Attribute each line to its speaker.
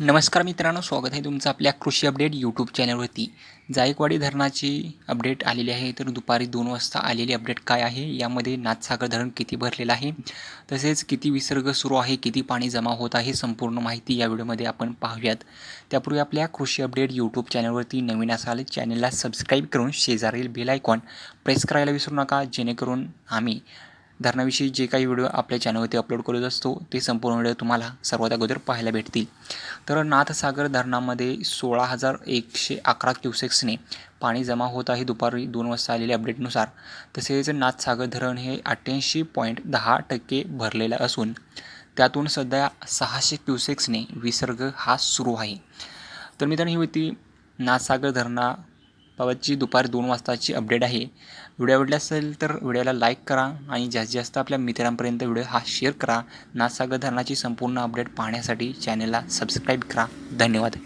Speaker 1: नमस्कार मित्रांनो स्वागत आहे तुमचं आपल्या कृषी अपडेट यूट्यूब चॅनलवरती. जायकवाडी धरणाची अपडेट आलेली आहे तर दुपारी दोन वाजता आलेली अपडेट काय आहे यामध्ये नाथसागर धरण किती भरलेलं आहे तसेच किती विसर्ग सुरू आहे किती पाणी जमा होत आहे संपूर्ण माहिती या व्हिडिओमध्ये आपण पाहूयात. त्यापूर्वी आपल्या कृषी अपडेट यूट्यूब चॅनलवरती नवीन असाल चॅनलला सबस्क्राईब करून शेजारील बेल आयकॉन प्रेस करायला विसरू नका जेणेकरून आम्ही धरणाविषयी जे काही व्हिडिओ आपल्या चॅनलवरती अपलोड करत असतो ते संपूर्ण व्हिडिओ तुम्हाला सर्वात अगोदर पाहायला भेटतील. तर नाथसागर धरणामध्ये सोळा हजार एकशे अकरा क्युसेक्सने पाणी जमा होत आहे. दुपारी दोन वाजता आलेल्या अपडेटनुसार तसेच नाथसागर धरण हे अठ्ठ्याऐंशी पॉईंट दहा टक्के भरलेलं असून त्यातून सध्या सहाशे क्युसेक्सने विसर्ग हा सुरू आहे. तर मित्रांनो ही होती नाथसागर धरणा बाबतची दुपार दोन वाजताची अपडेट आहे. व्हिडिओ आवडला असेल तर व्हिडिओला लाईक करा आणि जास्तीत जास्त आपल्या मित्रांपर्यंत व्हिडिओ हा शेअर करा. नाथसागर धरणाची संपूर्ण अपडेट पाहण्यासाठी चॅनलला सबस्क्राईब करा. धन्यवाद.